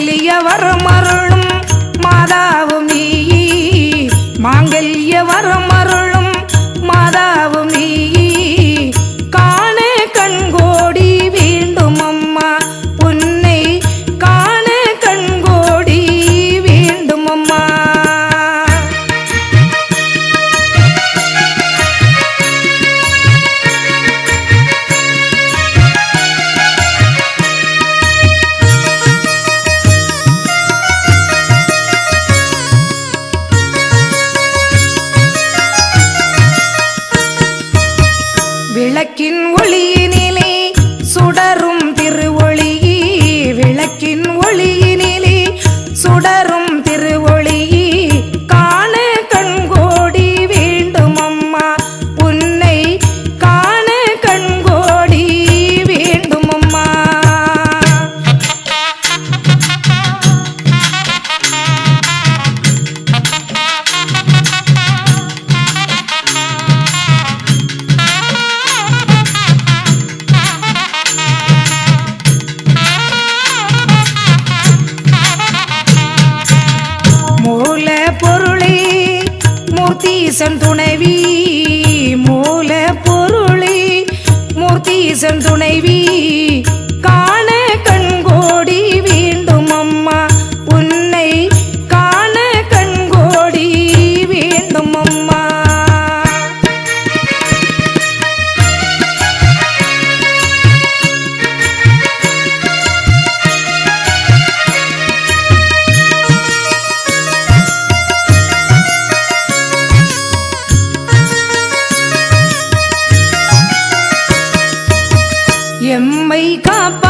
மாங்கல்யவர் மருளும் மாதாவும் நீ. மாங்கல்யவரம் விளக்கின் ஒளி மூர்த்திசன் துணைவி மூல பொருளி மூர்த்திசன் துணைவி. capaz.